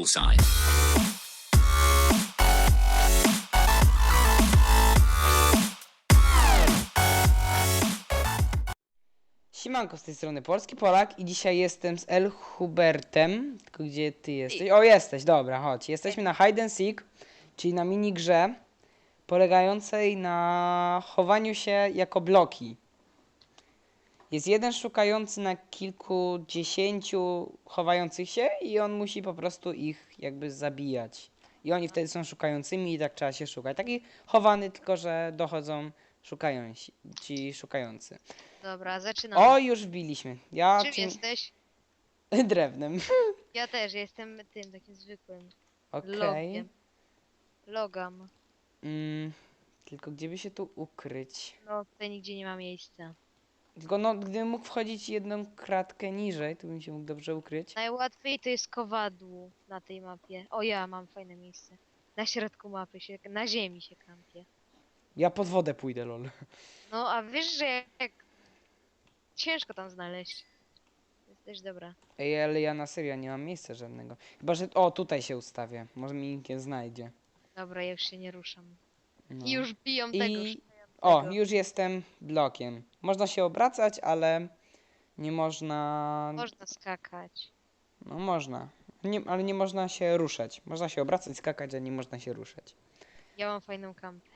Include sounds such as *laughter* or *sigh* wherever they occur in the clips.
poolside. Siemanko, z tej strony Polski Polak i dzisiaj jestem z El Hubertem. Tylko gdzie ty jesteś? O, jesteś, dobra, chodź. Jesteśmy na Hide and Seek, czyli na minigrze polegającej na chowaniu się jako bloki. Jest jeden szukający na kilkudziesięciu chowających się i on musi po prostu ich jakby zabijać. I oni wtedy są szukającymi i tak trzeba się szukać. Taki chowany, tylko że dochodzą szukający, ci szukający. Dobra, zaczynamy. O, już wbiliśmy. Ja Czym jesteś? *laughs* drewnem. *laughs* Ja też jestem tym takim zwykłym. Okej. Logiem. Logam. Mm, tylko gdzie by się tu ukryć? No tutaj nigdzie nie ma miejsca. Tylko no, gdybym mógł wchodzić jedną kratkę niżej, to bym się mógł dobrze ukryć. Najłatwiej to jest kowadło na tej mapie. O ja mam fajne miejsce. Na środku mapy się, na ziemi się kampię. Ja pod wodę pójdę, lol. No a wiesz, że jak ciężko tam znaleźć. To jest też dobra. Ej, ale ja na serio nie mam miejsca żadnego. Chyba, że... O, tutaj się ustawię. Może mi nikt nie znajdzie. Dobra, ja już się nie ruszam. No. I już biją tego. I... O, już jestem blokiem. Można się obracać, ale nie można... Można skakać. No można. Nie, ale nie można się ruszać. Można się obracać, skakać, a nie można się ruszać. Ja mam fajną kampę.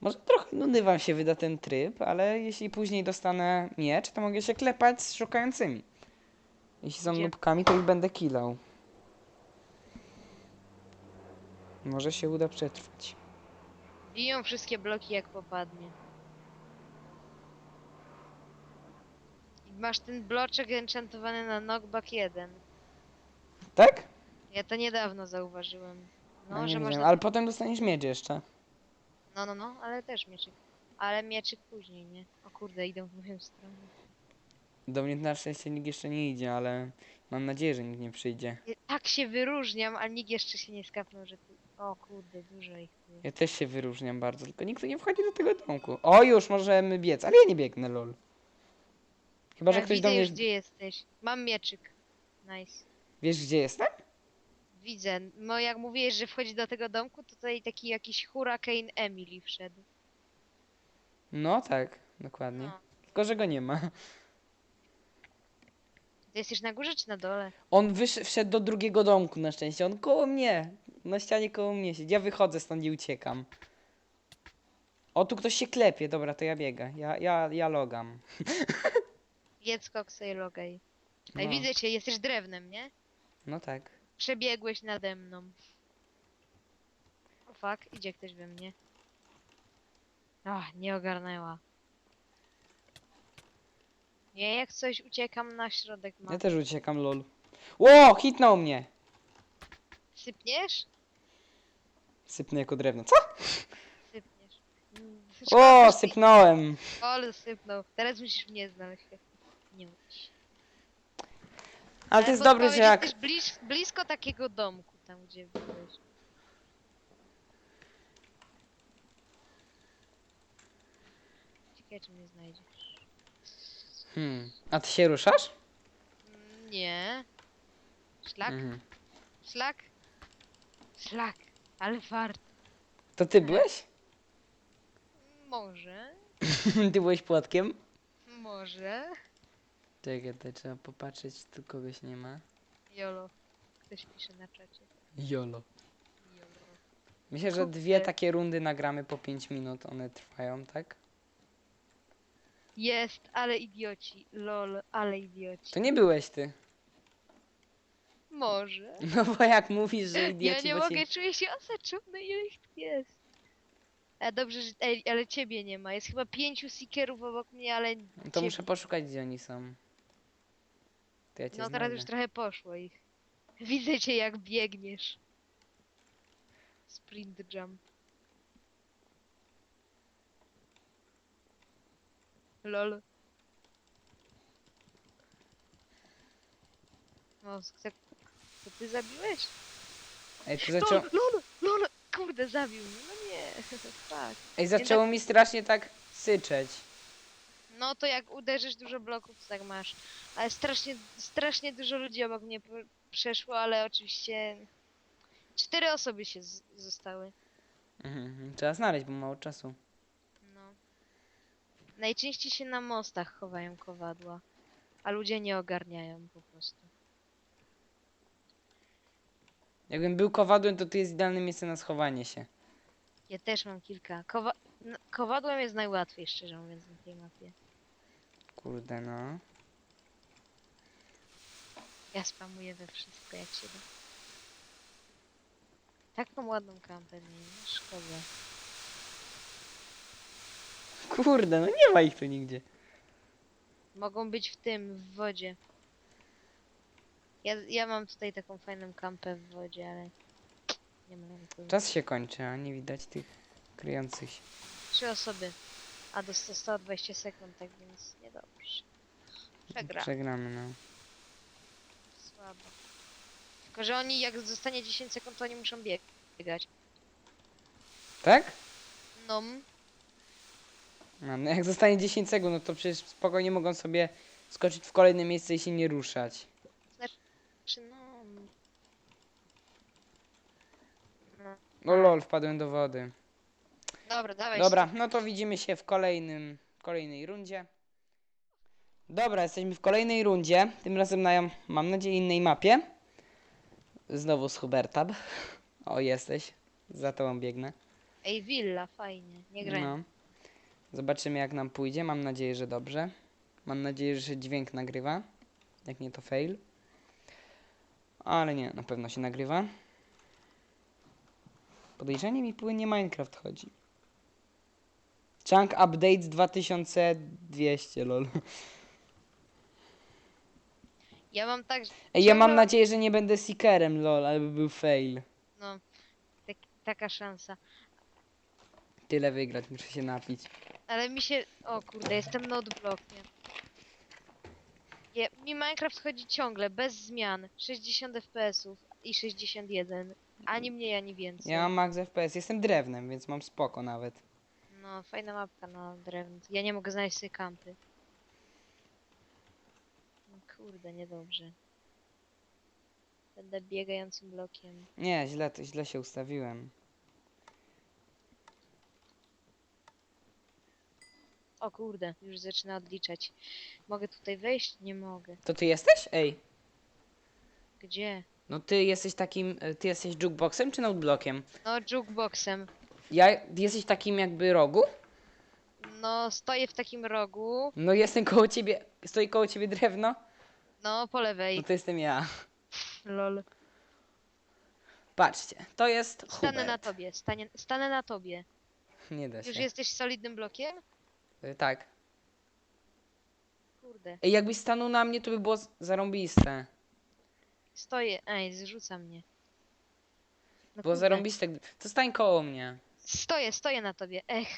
Może trochę nudny wam się wyda ten tryb, ale jeśli później dostanę miecz, to mogę się klepać z szukającymi. Jeśli są Gdzie? nubkami, to ich będę killał. Może się uda przetrwać. Biją wszystkie bloki jak popadnie. I masz ten bloczek enchantowany na knockback 1. Tak? Ja to niedawno zauważyłem. No, No, nie że wiem, można... ale potem dostaniesz miecz jeszcze. No, no, no, ale też mieczyk. Ale mieczyk później, nie? O kurde, idą w moją stronę. Do mnie na szczęście nikt jeszcze nie idzie, ale mam nadzieję, że nikt nie przyjdzie. Ja Tak się wyróżniam, a nikt jeszcze się nie skapnął, że tu... O kurde, dużo ich tu jest. Ja też się wyróżniam bardzo, tylko nikt tu nie wchodzi do tego domku. O, już możemy biec, ale ja nie biegnę, lol. Chyba, że Ja ktoś widzę do mnie... już, gdzie jesteś. Mam mieczyk. Nice. Wiesz, gdzie jestem? Widzę. No jak mówiłeś, że wchodzi do tego domku, to tutaj taki jakiś hurricane Emily wszedł. No tak, dokładnie. No. Tylko, że go nie ma. Ty jesteś na górze czy na dole? On wysz- wszedł do drugiego domku na szczęście. On koło mnie. Na ścianie koło mnie siedzi. Ja wychodzę stąd i uciekam. O, tu ktoś się klepie. Dobra, to ja biegę. Ja, ja, ja logam. *laughs* Jedz koksa i logaj. No. widzę cię, jesteś drewnem, nie? No tak. Przebiegłeś nade mną. O fuck, idzie ktoś we mnie. Ach, nie ogarnęła. Nie, jak coś uciekam na środek Ja mapy. też uciekam, lol. Ło, hitnął mnie. Sypniesz? Sypnę jako drewno. Co? Sypniesz. O, sypnąłem. Ale sypnął. Teraz musisz mnie znaleźć. Nie musisz. Ale to jest powiedz, jak... Jesteś bliż, blisko takiego domku, tam gdzie byłeś. Ciekawe, czy mnie znajdziesz. Hmm. A ty się ruszasz? Mm, Nie. Szlak? Mhm. Szlak? Szlak. Ale fart. To ty byłeś? Może. *laughs* ty byłeś płotkiem? Może. Czekaj, to trzeba popatrzeć, tu kogoś nie ma. Jolo. Ktoś pisze na czacie. Jolo. Jolo. Myślę, że dwie Kurde. takie rundy nagramy po 5 minut, one trwają, tak? Jest, ale idioci. Lol, ale idioci. To nie byłeś ty. Może. *laughs* No bo jak mówisz, że Ja idioci, nie bo mogę, czuję się osaczony, ile ich tu jest. A dobrze, że... Ej, ale ciebie nie ma. Jest chyba pięciu seekerów obok mnie, ale... No To ciebie- muszę poszukać, gdzie oni są. To ja cię No teraz znajdę. już trochę poszło ich. Widzę cię jak biegniesz. Sprint jump. Lol. No, to, to ty zabiłeś? Ej, to zaczęło... lol, lol, kurde, zabił mnie. No nie, *laughs* fuck. Ej, zaczęło mi strasznie tak syczeć. No to jak uderzysz dużo bloków, to tak masz. Ale strasznie, strasznie dużo ludzi obok mnie przeszło, ale oczywiście cztery osoby się z- zostały. Mhm. Trzeba znaleźć, bo mało czasu. No. Najczęściej się na mostach chowają kowadła, a ludzie nie ogarniają po prostu. Jakbym był kowadłem, to tu jest idealne miejsce na schowanie się. Ja też mam kilka. Kowa n- kowadłem jest najłatwiej, szczerze mówiąc, na tej mapie. Kurde, no. Ja spamuję we wszystko, jak się da. Taką ładną kampę mieli, no szkoda. Kurde, no nie ma ich tu nigdzie. Mogą być w tym, w wodzie. Ja, ja mam tutaj taką fajną kampę w wodzie, ale nie ma nawet Czas się kończy, a nie widać tych kryjących się. Trzy osoby, a do 100 120 sekund, tak więc niedobrze. Przegra. Przegramy, no. Słabo. Tylko, że oni jak zostanie 10 sekund, to oni muszą bieg- biegać. Tak? No, No, no jak zostanie 10 sekund, no to przecież spokojnie mogą sobie skoczyć w kolejne miejsce i się nie ruszać. Czy no... no. No lol, wpadłem do wody. Dobra, dawaj. Dobra, no to widzimy się w kolejnym, kolejnej rundzie. Dobra, jesteśmy w kolejnej rundzie. Tym razem na, mam nadzieję, innej mapie. Znowu z Hubertab. O, jesteś. Za tobą biegnę. Ej, willa, fajnie. Nie graj. No. Zobaczymy jak nam pójdzie. Mam nadzieję, że dobrze. Mam nadzieję, że się dźwięk nagrywa. Jak nie to fail. Ale nie, na pewno się nagrywa. Podejrzanie mi płynie Minecraft chodzi. Chunk Updates 2200 lol. Ja mam tak, że- Ej, ja mam nadzieję, że nie będę seekerem lol, ale by był fail. no, tak, taka szansa. Tyle wygrać, muszę się napić. Ale mi się... O kurde, jestem na odblokiem. Je, mi Minecraft chodzi ciągle, bez zmian. 60 FPS-ów i 61. Ani mniej, ani więcej. Ja mam max FPS, jestem drewnem, więc mam spoko nawet. No, fajna mapka na drewno. Ja nie mogę znaleźć sobie kampy. No, kurde, niedobrze. Będę biegającym blokiem. Nie, źle, to źle się ustawiłem. O kurde, już zaczyna odliczać. Mogę tutaj wejść? Nie mogę. To ty jesteś? Ej. Gdzie? No ty jesteś takim, e, ty jesteś jukeboxem czy noteblokiem? No, jukeboxem. Ja, jesteś takim jakby rogu? No, stoję w takim rogu. No jestem koło ciebie, stoi koło ciebie drewno? No, po lewej. No to jestem ja. Lol. Patrzcie, to jest Stanę Hubert. na tobie, stanie, stanę na tobie. Nie da Już się. jesteś solidnym blokiem? E, Tak. Kurde. Ej, jakbyś stanął na mnie, to by było z- zarąbiste. Stoję. Ej, zrzuca mnie. No Było kurde. zarąbiste. gdy- To stań koło mnie. Stoję, stoję na tobie. Ech.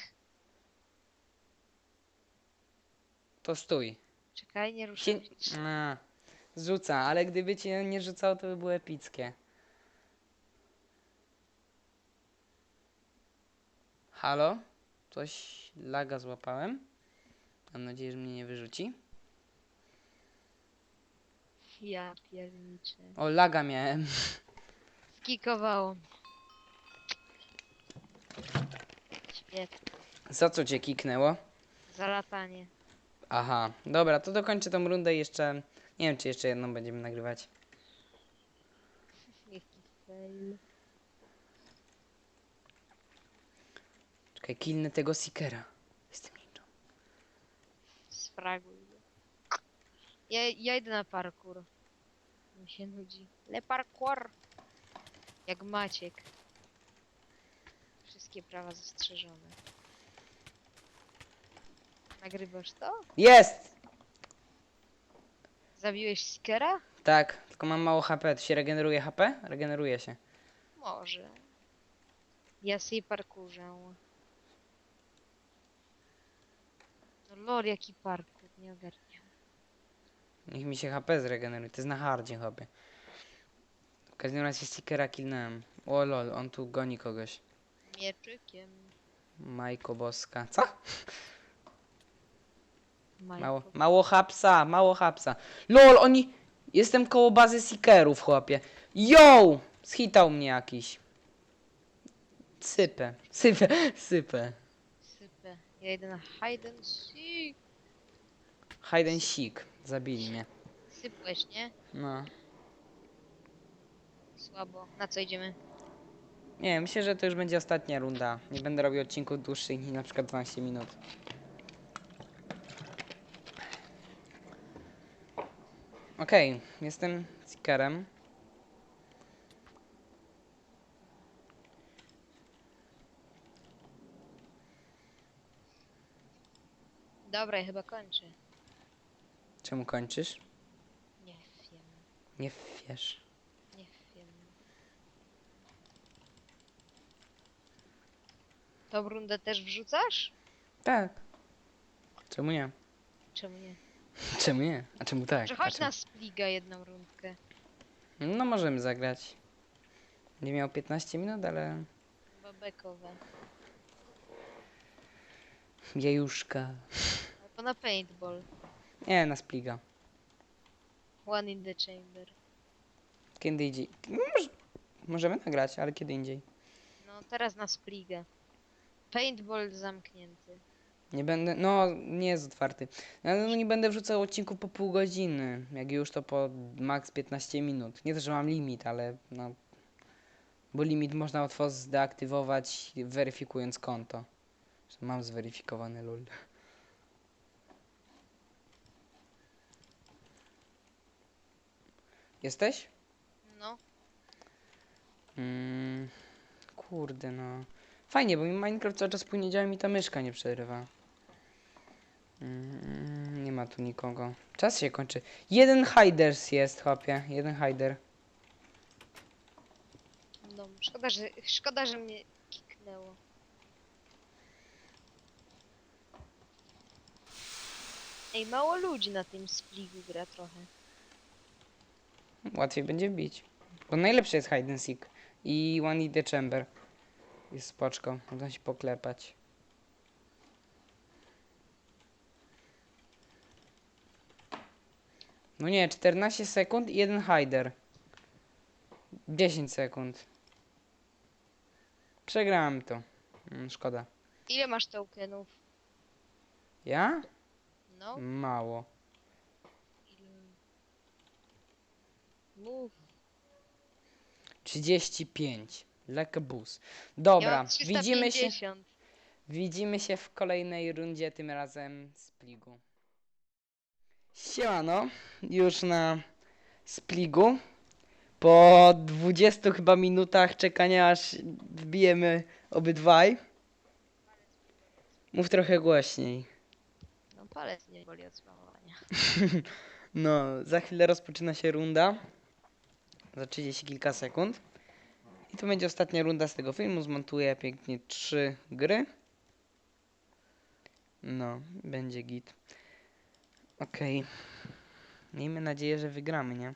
To stój. Czekaj, nie Się... ruszaj. się. A, Rzuca, ale gdyby cię nie rzucało, to by było epickie. Halo? Coś laga złapałem. Mam nadzieję, że mnie nie wyrzuci. Ja pierniczę. O, laga miałem. Skikowało. Świetnie. Za co cię kiknęło? Za latanie. Aha, dobra, to dokończę tą rundę i jeszcze. Nie wiem, czy jeszcze jedną będziemy nagrywać. *laughs* Jaki fail. Czekaj, kilnę tego Seekera. Jestem ninją. Sfraguj go. Ja, ja idę na parkour. Mi się nudzi. Le parkour. Jak Maciek. Wszystkie prawa zastrzeżone. Nagrywasz to? Jest! Zabiłeś Skera? Tak, tylko mam mało HP. To się regeneruje HP? Regeneruje się. Może. Ja sobie parkurzę. No lol, jaki parkour, nie ogarniam. Niech mi się HP zregeneruje. To jest na hardzie hopie. W każdym razie Seekera killnąłem. O lol, on tu goni kogoś. Mieczykiem. Majko Boska. Co? Majko. Mało, mało hapsa, mało hapsa. LOL, oni... Jestem koło bazy Seekerów, chłopie. Yo! Schitał mnie jakiś. Sypę, sypę, sypę. Na hide and seek. Hide and seek. Zabili mnie. Sypłeś, nie? No. Słabo. Na co idziemy? Nie, myślę, że to już będzie ostatnia runda. Nie będę robił odcinków dłuższych niż na przykład 12 minut. Okej, jestem Seekerem. Dobra, ja chyba kończę. Czemu kończysz? Nie wiem. Nie wiesz. Nie wiem. Tą rundę też wrzucasz? Tak. Czemu nie? Czemu nie? *laughs* Czemu nie? A czemu tak? Że A chodź czemu- na spliga jedną rundkę. No możemy zagrać. Nie miał 15 minut, ale... Babekowe. Jajuszka. *laughs* Albo na paintball. Nie, na spliga. One in the chamber. Kiedy indziej. Może... Możemy nagrać, ale kiedy indziej. No teraz na spligę. Paintball zamknięty. Nie będę, no nie jest otwarty. Ale no nie będę wrzucał odcinków po pół godziny. Jak już to po max 15 minut. Nie to, że mam limit, ale no. Bo limit można łatwo zdeaktywować weryfikując konto. Że Mam zweryfikowany lul. Jesteś? No. Mm, kurde no. Fajnie, bo mi Minecraft cały czas płynie działa i mi ta myszka nie przerywa. Mm, nie ma tu nikogo. Czas się kończy. Jeden hiders jest, chłopie. Jeden hider. No, szkoda, że, szkoda, że mnie kiknęło. Ej, mało ludzi na tym spligu gra trochę. Łatwiej będzie wbić. Bo najlepszy jest hide and seek. I one in the chamber. Jest spoczko. Można się poklepać. No nie, 14 sekund i jeden hider. 10 sekund. Przegrałem to. Mm, szkoda. Ile masz tokenów? Ja? No, Mało. Mów. 35. Like a bus. Ja Dobra, mam widzimy się. 350. Widzimy się w kolejnej rundzie, tym razem z pligu. Siemano, już na spligu. Po 20 chyba minutach czekania, aż wbijemy obydwaj. Mów trochę głośniej. No palec nie boli od spamowania. *laughs* No, za chwilę rozpoczyna się runda. Za 30 kilka sekund. I to będzie ostatnia runda z tego filmu. Zmontuję pięknie trzy gry. No, będzie git. Okej. Miejmy nadzieję, że wygramy, nie?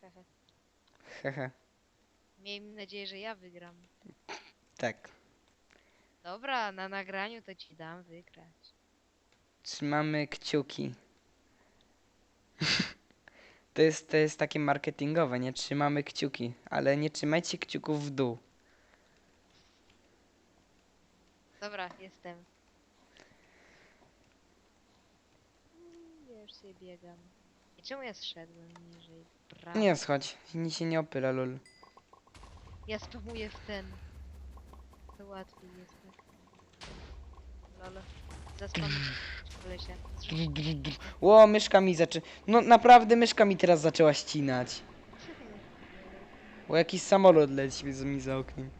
Hehe. Hehe. Miejmy nadzieję, że ja wygram. Tak. Dobra, na nagraniu to ci dam wygrać. Trzymamy kciuki. *laughs* To jest, to jest takie marketingowe, nie? Trzymamy kciuki, ale nie trzymajcie kciuków w dół. Dobra, jestem. Już sobie biegam. I czemu ja zszedłem niżej? Brawo. Nie schodź, nic się nie opyla, lol. Ja spamuję w ten. To łatwiej jest. Lol. *clears throat* Ło, myszka mi zaczę... No naprawdę myszka mi teraz zaczęła ścinać. Bo jakiś samolot leci z- mi za oknem.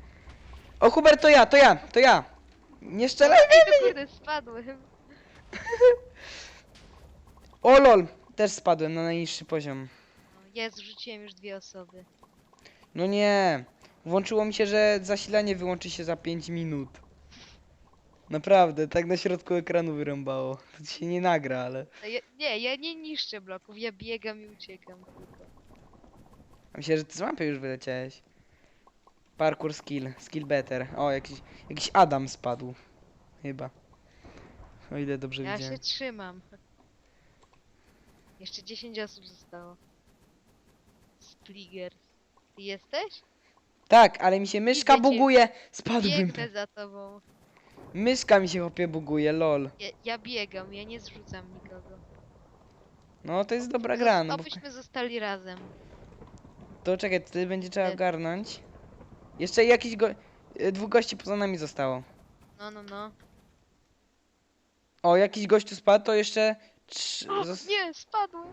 O Hubert, to ja, to ja, to ja! Nie strzelaj! Ej, to kurde, spadłem. *laughs* O lol! Też spadłem na najniższy poziom. No, ja zrzuciłem już dwie osoby. No nie! Włączyło mi się, że zasilanie wyłączy się za 5 minut. Naprawdę, tak na środku ekranu wyrąbało. To się nie nagra, ale... No, ja, nie, ja nie niszczę bloków, ja biegam i uciekam tylko. A myślę, że ty z mapy już wyleciałeś. Parkour skill, skill better. O, jakiś, jakiś Adam spadł. Chyba. O ile dobrze Ja widziałem. się trzymam. Jeszcze 10 osób zostało. Spliger. Ty jesteś? Tak, ale mi się myszka cię. buguje. Spadłbym. Biegnę za tobą. Myszka mi się chłopie buguje, lol. Ja, ja biegam, ja nie zrzucam nikogo. No to jest dobra gra, no bo... Obyśmy zostali razem. To czekaj, wtedy będzie trzeba E. ogarnąć. Jeszcze jakiś go... e, Dwóch gości poza nami zostało. No, no, no. O, jakiś gościu spadł, to jeszcze... Trz... O, zos- nie, spadłem.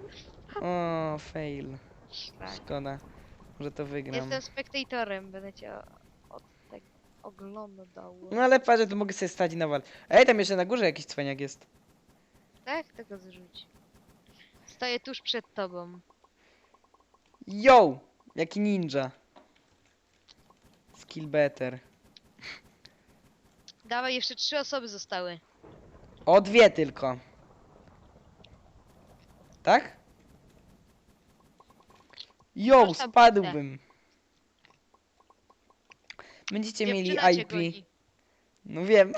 O, fail. Tak. Szkoda. Może to wygram. Jestem spektatorem, będę cię o- oglądał. No ale patrz, to mogę sobie stać i nawal. Ej, tam jeszcze na górze jakiś cwaniak jest. Tak? Tego zrzuć. Stoję tuż przed tobą. Yo! Jaki ninja. Skill better. Dawaj, jeszcze trzy osoby zostały. O, dwie tylko. Tak? Yo, spadłbym. *laughs* Będziecie mieli Dziewczyna cię IP. goni. No wiem.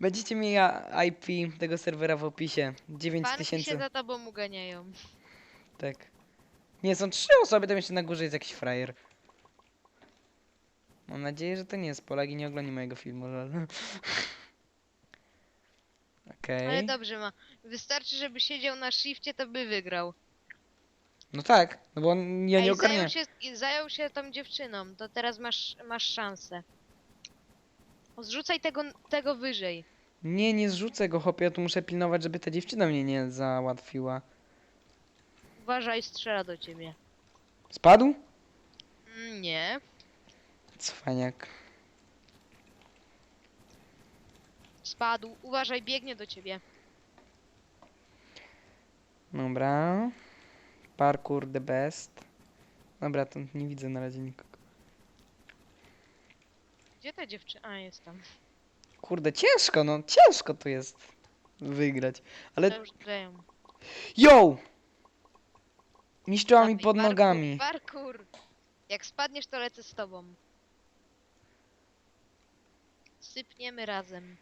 Będziecie mieli a- IP tego serwera w opisie. Fanki się 9000. za tobą uganiają. Tak. Nie, są trzy osoby, tam jeszcze na górze jest jakiś frajer. Mam nadzieję, że to nie jest Polak i nie ogląda mojego filmu, lol. *laughs* Okej. Ale dobrze ma. Wystarczy, żeby siedział na shifcie, to by wygrał. No tak, no bo on, ja nie i ogarniam. zajął się, i zajął się tą dziewczyną, to teraz masz, masz szansę. O, Zrzucaj tego, tego wyżej. Nie, nie zrzucę go, hopie, ja tu muszę pilnować, żeby ta dziewczyna mnie nie załatwiła. Uważaj, strzela do ciebie. Spadł? Mm, Nie. Cwaniak. Spadł. Uważaj, biegnie do ciebie. Dobra. Parkour the best. Dobra, to nie widzę na razie nikogo. Gdzie ta dziewczyna? A, jest tam. Kurde, ciężko, no ciężko to jest wygrać. Ale To już. Yo! Niszczyła mi Dawaj, pod parkour, nogami. Parkour! Jak spadniesz, to lecę z tobą. Sypniemy razem.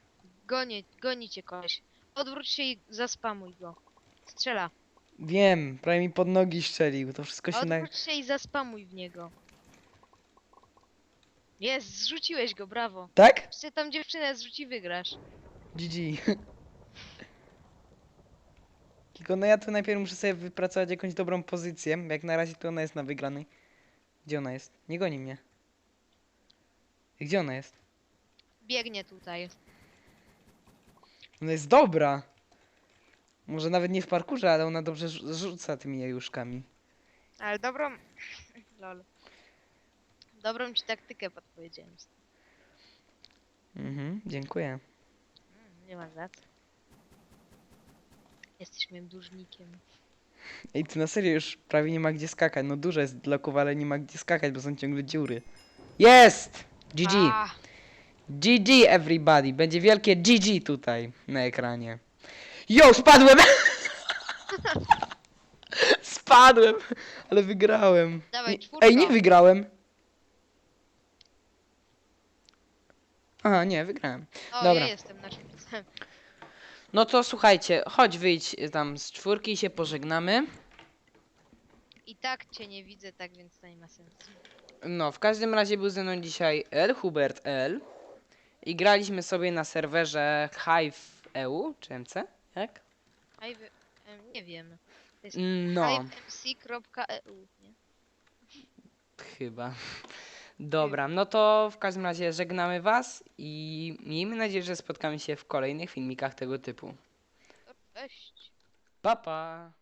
Gonię, goni cię koleś. Odwróć się i zaspamuj go. Strzela. Wiem, prawie mi pod nogi strzelił. To wszystko się na... Odwróć się i zaspamuj w niego. Jest, zrzuciłeś go, brawo. Tak? Jeszcze tam dziewczynę zrzuci, wygrasz. GG. *laughs* Tylko no ja tu najpierw muszę sobie wypracować jakąś dobrą pozycję. Jak na razie to ona jest na wygranej. Gdzie ona jest? Nie goni mnie. Gdzie ona jest? Biegnie tutaj. Ona jest dobra. Może nawet nie w parkurze, ale ona dobrze rzu- rzuca tymi jajuszkami. Ale dobrą... *laughs* Lol. Dobrą ci taktykę podpowiedziałem. Mhm, dziękuję. Mm, Nie ma za co. Jesteś moim dłużnikiem. Ej, tu na serio już prawie nie ma gdzie skakać. No dużo jest bloków, ale nie ma gdzie skakać, bo są ciągle dziury. Jest! GG! A, GG everybody! Będzie wielkie GG tutaj na ekranie. Yo, spadłem! *laughs* spadłem! Ale wygrałem. Dawaj, Nie- czwórka. Ej, nie wygrałem. Aha, nie, wygrałem. o, Dobra. ja jestem na czwórce. No to słuchajcie, chodź wyjdź tam z czwórki i się pożegnamy. I tak cię nie widzę, tak więc to nie ma sensu. No, w każdym razie był ze mną dzisiaj L, Hubert L. I graliśmy sobie na serwerze Hive EU, czy MC? Jak? Hive, em, nie wiem. To jest No, hivemc.eu, nie? chyba. Dobra, no to w każdym razie żegnamy Was i miejmy nadzieję, że spotkamy się w kolejnych filmikach tego typu. Cześć. Pa, pa!